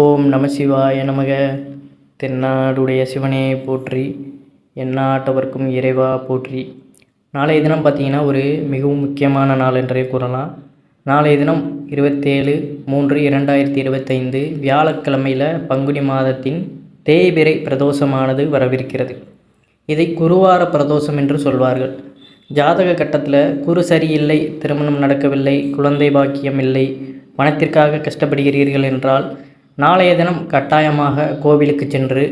ஓம் நம சிவாய நமக. தென்னாடுடைய சிவனே போற்றி எந்நாட்டவர்க்கும் இறைவா போற்றி. நாளைய தினம் பார்த்தீங்கன்னா ஒரு மிகவும் முக்கியமான நாள் என்றே கூறலாம். நாளைய தினம் இருபத்தேழு மூன்று இரண்டாயிரத்தி இருபத்தைந்து வியாழக்கிழமையில் பங்குனி மாதத்தின் தேய்பிறை பிரதோஷமானது வரவிருக்கிறது. இதை குருவார பிரதோஷம் என்று சொல்வார்கள். ஜாதக கட்டத்தில் குரு சரியில்லை திருமணம் நடக்கவில்லை குழந்தை பாக்கியம் இல்லை பணத்திற்காக கஷ்டப்படுகிறீர்கள் என்றால் நாளைய தினம் கட்டாயமாக கோவிலுக்கு சென்று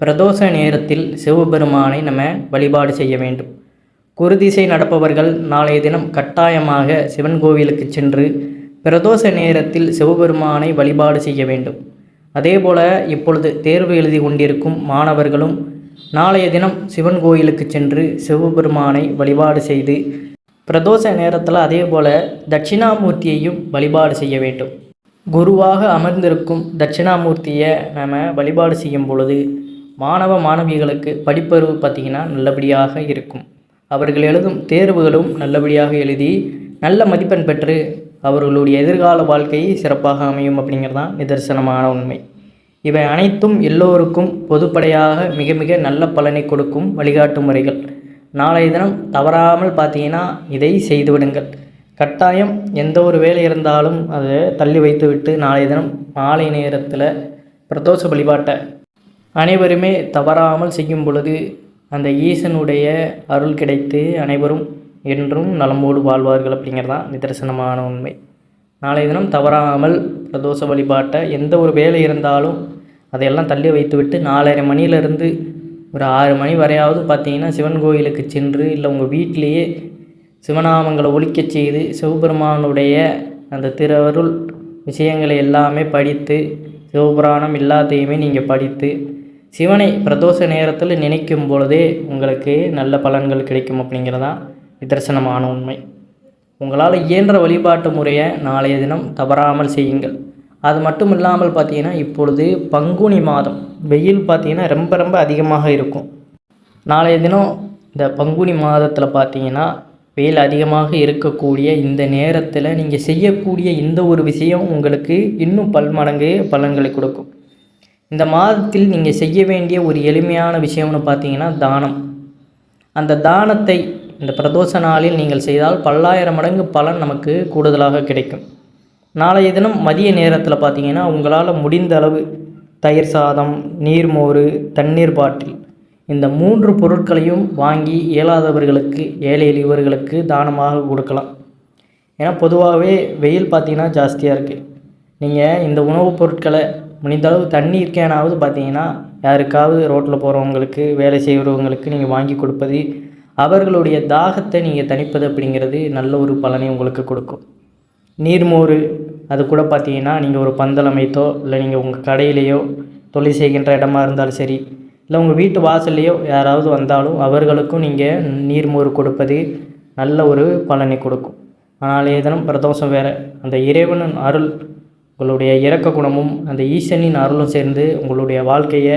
பிரதோஷ நேரத்தில் சிவபெருமானை நம்ம வழிபாடு செய்ய வேண்டும். குருதிசை நடப்பவர்கள் நாளைய தினம் கட்டாயமாக சிவன் கோவிலுக்கு சென்று பிரதோஷ நேரத்தில் சிவபெருமானை வழிபாடு செய்ய வேண்டும். அதேபோல் இப்பொழுது தேர்வு எழுதி கொண்டிருக்கும் மாணவர்களும் நாளைய தினம் சிவன் கோயிலுக்கு சென்று சிவபெருமானை வழிபாடு செய்து பிரதோஷ நேரத்தில் அதே போல் தட்சிணாமூர்த்தியையும் வழிபாடு செய்ய வேண்டும். குருவாக அமர்ந்திருக்கும் தட்சிணாமூர்த்தியை நம்ம வழிபாடு செய்யும் பொழுது மாணவ மாணவிகளுக்கு படிப்பறிவு பார்த்திங்கன்னா நல்லபடியாக இருக்கும். அவர்கள் எழுதும் தேர்வுகளும் நல்லபடியாக எழுதி நல்ல மதிப்பெண் பெற்று அவர்களுடைய எதிர்கால வாழ்க்கையை சிறப்பாக அமையும் அப்படிங்கிறது தான் நிதர்சனமான உண்மை. இவை அனைத்தும் எல்லோருக்கும் பொதுப்படையாக மிக மிக நல்ல பலனை கொடுக்கும் வழிகாட்டு முறைகள். நாளைய தினம் தவறாமல் பார்த்தீங்கன்னா இதை செய்துவிடுங்கள். கட்டாயம் எந்த ஒரு வேலை இருந்தாலும் அதை தள்ளி வைத்துவிட்டு நாளைய தினம் மாலை நேரத்தில் பிரதோஷ வழிபாட்டை அனைவருமே தவறாமல் செய்யும் பொழுது அந்த ஈசனுடைய அருள் கிடைத்து அனைவரும் என்றும் நலமோடு வாழ்வார்கள் அப்படிங்கிறது தான் நிதர்சனமான உண்மை. நாளைய தினம் தவறாமல் பிரதோஷ வழிபாட்டை எந்த ஒரு வேலை இருந்தாலும் அதையெல்லாம் தள்ளி வைத்துவிட்டு நாலரை மணியிலிருந்து ஒரு ஆறு மணி வரையாவது பார்த்தீங்கன்னா சிவன் கோயிலுக்கு சென்று இல்லை உங்கள் வீட்டிலேயே சிவநாமங்களை ஒழிக்கச் செய்து சிவபெருமானுடைய அந்த திருவருள் விஷயங்களை எல்லாமே படித்து சிவபுராணம் எல்லாத்தையுமே நீங்கள் படித்து சிவனை பிரதோஷ நேரத்தில் நினைக்கும் பொழுதே உங்களுக்கு நல்ல பலன்கள் கிடைக்கும் அப்படிங்கிறதான் நிதர்சனமான உண்மை. உங்களால் இயன்ற வழிபாட்டு முறையை நாளைய தினம் தவறாமல் செய்யுங்கள். அது மட்டும் இல்லாமல் பார்த்தீங்கன்னா இப்பொழுது பங்குனி மாதம். வெயில் பார்த்தீங்கன்னா ரொம்ப ரொம்ப அதிகமாக இருக்கும். நாளைய தினம் இந்த பங்குனி மாதத்தில் பார்த்தீங்கன்னா வெயில் அதிகமாக இருக்கக்கூடிய இந்த நேரத்தில் நீங்கள் செய்யக்கூடிய இந்த ஒரு விஷயம் உங்களுக்கு இன்னும் பல்மடங்கு பலன்களை கொடுக்கும். இந்த மாதத்தில் நீங்கள் செய்ய வேண்டிய ஒரு எளிமையான விஷயம்னு பார்த்தீங்கன்னா தானம். அந்த தானத்தை இந்த பிரதோஷ நாளில் நீங்கள் செய்தால் பல்லாயிரம் மடங்கு பலன் நமக்கு கூடுதலாக கிடைக்கும். நாளைய தினம் மதிய நேரத்தில் பார்த்தீங்கன்னா உங்களால் முடிந்த அளவு தயிர் சாதம் நீர்மோறு தண்ணீர் பாட்டில் இந்த மூன்று பொருட்களையும் வாங்கி இயலாதவர்களுக்கு ஏழை எளியவர்களுக்கு தானமாக கொடுக்கலாம். ஏன்னா பொதுவாகவே வெயில் பார்த்திங்கன்னா ஜாஸ்தியாக இருக்குது நீங்கள் இந்த உணவுப் பொருட்களை முடிந்தளவு தண்ணி தண்ணீர் கேனாவது பார்த்தீங்கன்னா யாருக்காவது ரோட்டில் போகிறவங்களுக்கு வேலை செய்கிறவங்களுக்கு நீங்கள் வாங்கி கொடுப்பது அவர்களுடைய தாகத்தை நீங்கள் தணிப்பது அப்படிங்கிறது நல்ல ஒரு பலனை உங்களுக்கு கொடுக்கும். நீர்மோர் அது கூட பார்த்தீங்கன்னா நீங்கள் ஒரு பந்தல் அமைத்தோ இல்லை நீங்கள் உங்கள் கடையிலேயோ தொழில் செய்கின்ற இடமா இருந்தாலும் சரி இல்லை உங்கள் வீட்டு வாசல்லையோ யாராவது வந்தாலும் அவர்களுக்கும் நீங்கள் நீர்மோறு கொடுப்பது நல்ல ஒரு பலனை கொடுக்கும். ஆனால் தினம் பிரதோஷம் வேறு அந்த இறைவனின் அருள் உங்களுடைய இறக்க குணமும் அந்த ஈசனின் அருளும் சேர்ந்து உங்களுடைய வாழ்க்கையை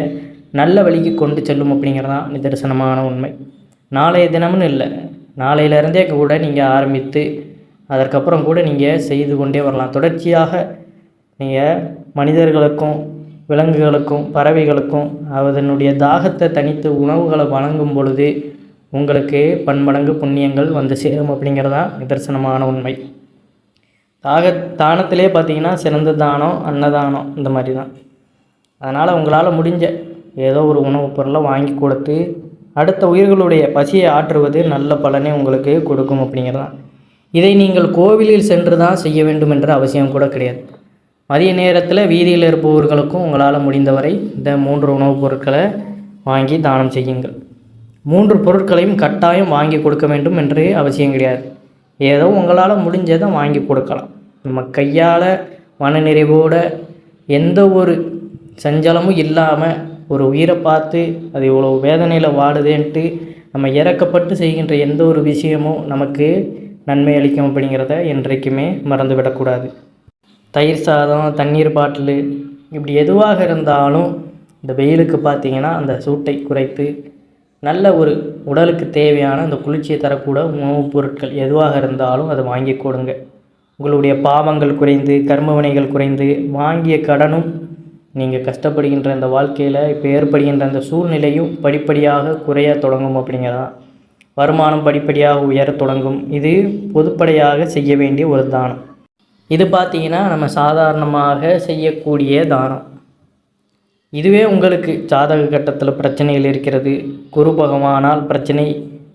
நல்ல வழிக்கு கொண்டு செல்லும் அப்படிங்கிறதான் நிதர்சனமான உண்மை. நாளைய தினம்னு இல்லை நாளையிலேருந்தே கூட நீங்கள் ஆரம்பித்து அதற்கப்புறம் கூட நீங்கள் செய்து கொண்டே வரலாம். தொடர்ச்சியாக நீங்கள் மனிதர்களுக்கும் விலங்குகளுக்கும் பறவைகளுக்கும் அதனுடைய தாகத்தை தனித்து உணவுகளை வழங்கும் பொழுது உங்களுக்கு பன்மடங்கு புண்ணியங்கள் வந்து சேரும் அப்படிங்கிறதான் நிதர்சனமான உண்மை. தாக தானத்திலே பார்த்தீங்கன்னா சிறந்த தானம் அன்னதானம் இந்த மாதிரி தான் அதனால் உங்களால் முடிஞ்ச ஏதோ ஒரு உணவுப் பொருளை வாங்கி கொடுத்து அடுத்த உயிர்களுடைய பசியை ஆற்றுவது நல்ல பலனை உங்களுக்கு கொடுக்கும் அப்படிங்கிறதான். இதை நீங்கள் கோவிலில் சென்று தான் செய்ய வேண்டும் என்ற அவசியம் கூட கிடையாது. மதிய நேரத்தில் வீதியில் இருப்பவர்களுக்கும் உங்களால் முடிந்தவரை இந்த மூன்று உணவுப் பொருட்களை வாங்கி தானம் செய்யுங்கள். மூன்று பொருட்களையும் கட்டாயம் வாங்கி கொடுக்க வேண்டும் என்று அவசியம் கிடையாது. ஏதோ உங்களால் முடிஞ்சதை வாங்கி கொடுக்கலாம். நம்ம கையால் மனநிறைவோடு எந்த ஒரு சஞ்சலமும் இல்லாமல் ஒரு உயிரை பார்த்து அது இவ்வளோ வேதனையில் வாடுதேன்ட்டு நம்ம இறக்கப்பட்டு செய்கின்ற எந்த ஒரு விஷயமும் நமக்கு நன்மை அளிக்கும் அப்படிங்கிறத என்றைக்குமே மறந்துவிடக்கூடாது. தயிர் சாதம் தண்ணீர் பாட்டிலு இப்படி எதுவாக இருந்தாலும் இந்த வெயிலுக்கு பார்த்தீங்கன்னா அந்த சூட்டை குறைத்து நல்ல ஒரு உடலுக்கு தேவையான அந்த குளிர்ச்சியை தரக்கூட உணவுப் பொருட்கள் எதுவாக இருந்தாலும் அதை வாங்கி கொடுங்க. உங்களுடைய பாவங்கள் குறைந்து கர்மவினைகள் குறைந்து வாங்கிய கடனும் நீங்கள் கஷ்டப்படுகின்ற இந்த வாழ்க்கையில் இப்போ ஏற்படுகின்ற அந்த சூழ்நிலையும் படிப்படியாக குறைய தொடங்கும் அப்படிங்கிறதான் வருமானம் படிப்படியாக உயரத் தொடங்கும். இது பொதுப்படையாக செய்ய வேண்டிய ஒரு தானம். இது பார்த்தீங்கன்னா நம்ம சாதாரணமாக செய்யக்கூடிய தானம். இதுவே உங்களுக்கு ஜாதக கட்டத்தில் பிரச்சனைகள் இருக்கிறது. குரு பகவானால் பிரச்சனை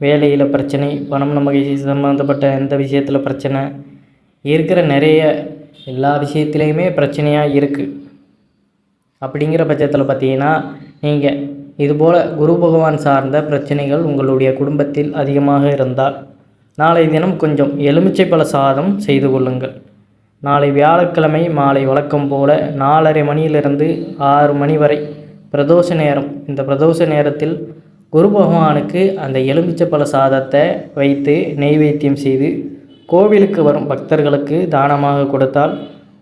வேலையில் பிரச்சனை பணம் நமக்கு சம்மந்தப்பட்ட எந்த விஷயத்தில் பிரச்சனை இருக்கிற நிறைய எல்லா விஷயத்துலேயுமே பிரச்சனையாக இருக்குது அப்படிங்கிற பட்சத்தில் பார்த்தீங்கன்னா நீங்கள் இதுபோல் குரு பகவான் சார்ந்த பிரச்சனைகள் உங்களுடைய குடும்பத்தில் அதிகமாக இருந்தால் நாளை தினம் கொஞ்சம் எலுமிச்சை பழ சாதம் செய்து கொள்ளுங்கள். நாளை வியாழக்கிழமை மாலை வழக்கம் போல நாலரை மணியிலிருந்து ஆறு மணி வரை பிரதோஷ நேரம். இந்த பிரதோஷ நேரத்தில் குரு பகவானுக்கு அந்த எலுமிச்சப்பழ சாதத்தை வைத்து நெய்வேத்தியம் செய்து கோவிலுக்கு வரும் பக்தர்களுக்கு தானமாக கொடுத்தால்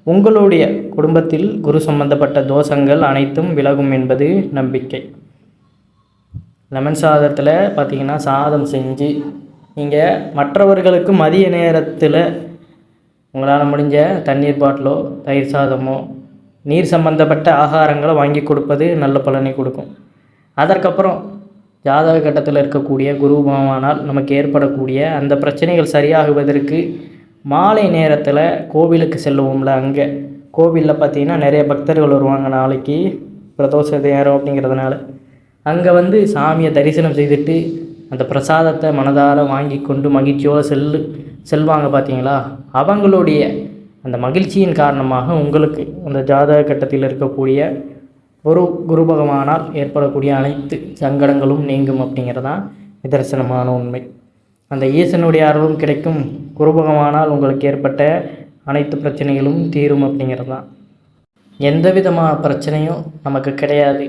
உங்களுடைய குடும்பத்தில் குரு சம்பந்தப்பட்ட தோஷங்கள் அனைத்தும் விலகும் என்பது நம்பிக்கை. லெமன் சாதத்தில் பார்த்தீங்கன்னா சாதம் செஞ்சு நீங்கள் மற்றவர்களுக்கு மதிய நேரத்தில் உங்களால் முடிஞ்ச தண்ணீர் பாட்டிலோ தயிர் சாதமோ நீர் சம்பந்தப்பட்ட ஆகாரங்களை வாங்கி கொடுப்பது நல்ல பலனை கொடுக்கும். அதற்கப்புறம் ஜாதக கட்டத்தில் இருக்கக்கூடிய குரு பகவானால் நமக்கு ஏற்படக்கூடிய அந்த பிரச்சனைகள் சரியாகுவதற்கு மாலை நேரத்தில் கோவிலுக்கு செல்லுவோம்ல அங்கே. கோவிலில் பார்த்தீங்கன்னா நிறைய பக்தர்கள் வருவாங்க நாளைக்கு பிரதோஷ நேரம் அப்படிங்கிறதுனால. அங்கே வந்து சாமியை தரிசனம் செய்துட்டு அந்த பிரசாதத்தை மனதார வாங்கி கொண்டு மகிழ்ச்சியோடு செல்லு செல்வாங்க பார்த்தீங்களா அவங்களுடைய அந்த மகிழ்ச்சியின் காரணமாக உங்களுக்கு அந்த ஜாதக கட்டத்தில் இருக்கக்கூடிய ஒரு குரு பகவானால் ஏற்படக்கூடிய அனைத்து சங்கடங்களும் நீங்கும் அப்படிங்கிறதான் நிதர்சனமான உண்மை. அந்த ஈசனுடைய அருளும் கிடைக்கும். குரு பகவானால் உங்களுக்கு ஏற்பட்ட அனைத்து பிரச்சனைகளும் தீரும் அப்படிங்கிறது. தான் எந்த விதமான பிரச்சனையும் நமக்கு கிடையாது.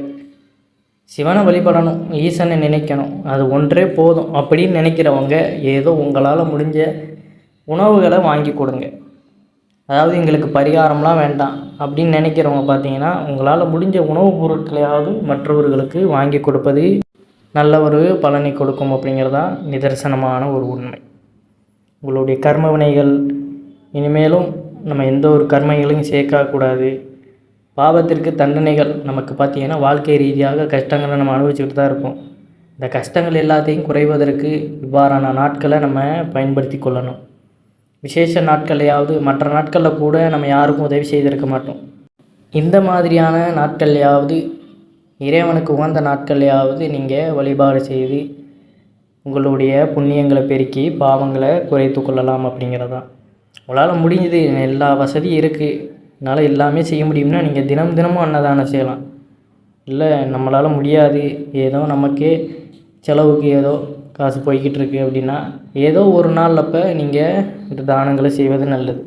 சிவனை வழிபடணும் ஈசனை நினைக்கணும். அது ஒன்றே போதும் அப்படின்னு நினைக்கிறவங்க ஏதோ உங்களால் முடிஞ்ச உணவுகளை வாங்கி கொடுங்க. அதாவது எங்களுக்கு பரிகாரம்லாம் வேண்டாம் அப்படின்னு நினைக்கிறவங்க பார்த்தீங்கன்னா உங்களால் முடிஞ்ச உணவுப் பொருட்களையாவது மற்றவர்களுக்கு வாங்கி கொடுப்பது நல்ல ஒரு பலனை கொடுக்கும் அப்படிங்கிறதான் நிதர்சனமான ஒரு உண்மை. உங்களுடைய கர்ம வினைகள் இனிமேலும் நம்ம எந்த ஒரு கர்மைகளையும் சேர்க்கக்கூடாது. பாவத்திற்கு தண்டனைகள் நமக்கு பார்த்தீங்கன்னா வாழ்க்கை ரீதியாக கஷ்டங்களை நம்ம அனுபவிச்சுக்கிட்டு தான் இருப்போம். இந்த கஷ்டங்கள் எல்லாத்தையும் குறைவதற்கு இவ்வாறான நாட்களை நம்ம பயன்படுத்தி கொள்ளணும். விசேஷ நாட்கள்லையாவது மற்ற நாட்களில் கூட நம்ம யாருக்கும் உதவி செய்திருக்க மாட்டோம். இந்த மாதிரியான நாட்கள்லையாவது இறைவனுக்கு உகந்த நாட்கள்லையாவது நீங்கள் வழிபாடு செய்து உங்களுடைய புண்ணியங்களை பெருக்கி பாவங்களை குறைத்து கொள்ளலாம் அப்படிங்கிறது தான் உங்களால் முடிஞ்சது எல்லா வசதியும் இருக்குது என்னால் எல்லாமே செய்ய முடியும்னா நீங்கள் தினம் தினமும் அன்னதானம் செய்யலாம். இல்லை நம்மளால் முடியாது. ஏதோ நமக்கே செலவுக்கு ஏதோ காசு போய்கிட்டு இருக்குது அப்படின்னா ஏதோ ஒரு நாள் அப்போ நீங்கள் இந்த தானங்களை செய்வது நல்லது.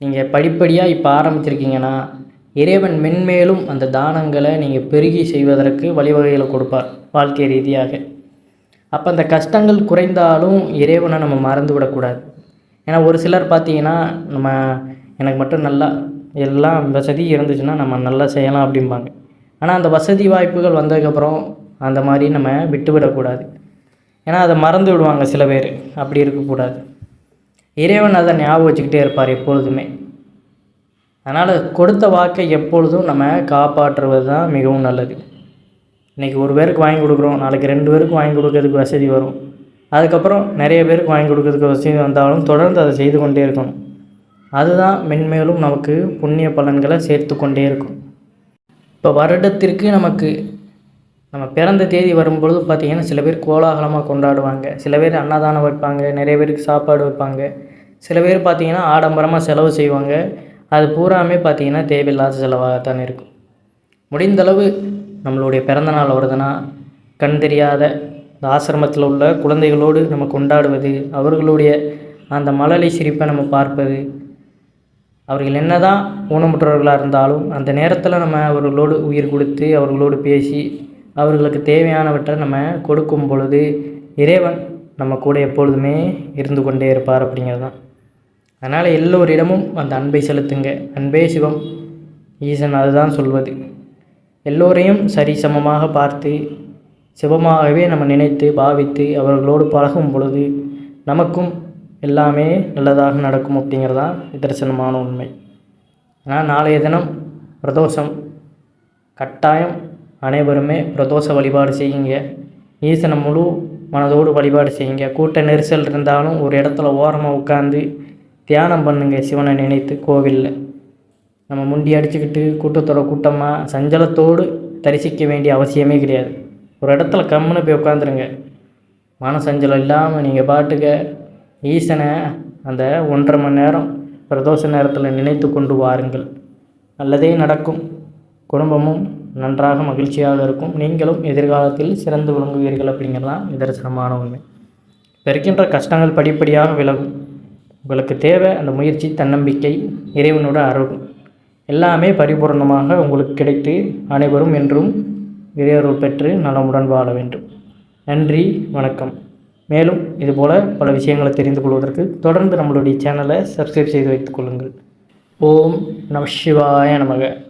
நீங்கள் படிப்படியாக இப்போ ஆரம்பிச்சிருக்கீங்கன்னா இறைவன் மென்மேலும் அந்த தானங்களை நீங்கள் பெருகி செய்வதற்கு வழிவகைகளை கொடுப்பார் வாழ்க்கை ரீதியாக. அப்போ அந்த கஷ்டங்கள் குறைந்தாலும் இறைவனை நம்ம மறந்து விடக்கூடாது. ஏன்னா ஒரு சிலர் பார்த்தீங்கன்னா நம்ம எனக்கு மட்டும் நல்லா எல்லாம் வசதி இருந்துச்சுன்னா நம்ம நல்லா செய்யலாம் அப்படிம்பாங்க. ஆனால் அந்த வசதி வாய்ப்புகள் வந்ததுக்கப்புறம் அந்த மாதிரி நம்ம விட்டுவிடக்கூடாது. ஏன்னா அதை மறந்து விடுவாங்க சில பேர். அப்படி இருக்கக்கூடாது. இறைவன் அதை ஞாபகம் வச்சுக்கிட்டே இருப்பார் எப்பொழுதுமே. அதனால் கொடுத்த வாக்கை எப்பொழுதும் நம்ம காப்பாற்றுவது தான் மிகவும் நல்லது. இன்றைக்கி ஒரு பேருக்கு வாங்கி கொடுக்குறோம் நாளைக்கு ரெண்டு பேருக்கு வாங்கி கொடுக்கறதுக்கு வசதி வரும். அதுக்கப்புறம் நிறைய பேருக்கு வாங்கி கொடுக்கறதுக்கு வசதி வந்தாலும் தொடர்ந்து அதை செய்து கொண்டே இருக்கணும். அதுதான் மென்மேலும் நமக்கு புண்ணிய பலன்களை சேர்த்து கொண்டே இருக்கும். இப்போ வருடத்திற்கு நமக்கு நம்ம பிறந்த தேதி வரும்பொழுது பார்த்திங்கன்னா சில பேர் கோலாகலமாக கொண்டாடுவாங்க. சில பேர் அன்னதானம் வைப்பாங்க. நிறைய பேருக்கு சாப்பாடு வைப்பாங்க. சில பேர் பார்த்திங்கன்னா ஆடம்பரமாக செலவு செய்வாங்க. அது பூராமே பார்த்திங்கன்னா தேவையில்லாத செலவாகத்தான் இருக்கும். முடிந்தளவு நம்மளுடைய பிறந்தநாள் வருதுன்னா கண் தெரியாத இந்த ஆசிரமத்தில் உள்ள குழந்தைகளோடு நம்ம கொண்டாடுவது அவர்களுடைய அந்த மழலை சிரிப்பை நம்ம பார்ப்பது அவர்கள் என்ன தான் ஊனமுற்றவர்களாக இருந்தாலும் அந்த நேரத்தில் நம்ம அவர்களோடு உயிர் கொடுத்து அவர்களோடு பேசி அவர்களுக்கு தேவையானவற்றை நம்ம கொடுக்கும் பொழுது இறைவன் நம்ம கூட எப்பொழுதுமே இருந்து கொண்டே இருப்பார் அப்படிங்கிறது தான் அதனால் எல்லோரிடமும் அந்த அன்பை செலுத்துங்க. அன்பே சிவம். ஈசன் அதுதான் சொல்வது. எல்லோரையும் சரிசமமாக பார்த்து சிவமாகவே நம்ம நினைத்து பாவித்து அவர்களோடு பழகும் பொழுது நமக்கும் எல்லாமே நல்லதாக நடக்கும் அப்படிங்கிறது தான் நிதர்சனமான உண்மை. ஆனால் நாளைய தினம் பிரதோஷம் கட்டாயம் அனைவருமே பிரதோஷ வழிபாடு செய்யுங்க. ஈசனை முழு மனதோடு வழிபாடு செய்யுங்க. கூட்ட நெரிசல் இருந்தாலும் ஒரு இடத்துல ஓரமாக உட்காந்து தியானம் பண்ணுங்க சிவனை நினைத்து கோவிலில். நம்ம முண்டி அடிச்சுக்கிட்டு கூட்டத்தோட கூட்டமாக சஞ்சலத்தோடு தரிசிக்க வேண்டிய அவசியமே கிடையாது. ஒரு இடத்துல கம்முன்னு போய் உட்காந்துருங்க மன சஞ்சலம் இல்லாமல் நீங்கள் பாட்டுக்க ஈசனை அந்த ஒன்றரை மணி நேரம் பிரதோஷ நேரத்தில் நினைத்து கொண்டு வாருங்கள். நல்லதே நடக்கும். குடும்பமும் நன்றாக மகிழ்ச்சியாக இருக்கும். நீங்களும் எதிர்காலத்தில் சிறந்து விளங்குவீர்கள் அப்படிங்கிறதான் நிதர்சனமான உண்மை. இப்போ இருக்கின்ற கஷ்டங்கள் படிப்படியாக விலகும். உங்களுக்கு தேவை அந்த முயற்சி தன்னம்பிக்கை இறைவனோட அருள். எல்லாமே பரிபூர்ணமாக உங்களுக்கு கிடைத்து அனைவரும் என்றும் இறையருள் பெற்று நலமுடன் வாழ வேண்டும். நன்றி வணக்கம். மேலும் இதுபோல் பல விஷயங்களை தெரிந்து கொள்வதற்கு தொடர்ந்து நம்மளுடைய சேனலை சப்ஸ்கிரைப் செய்து வைத்துக் கொள்ளுங்கள். ஓம் நம சிவாய நமக.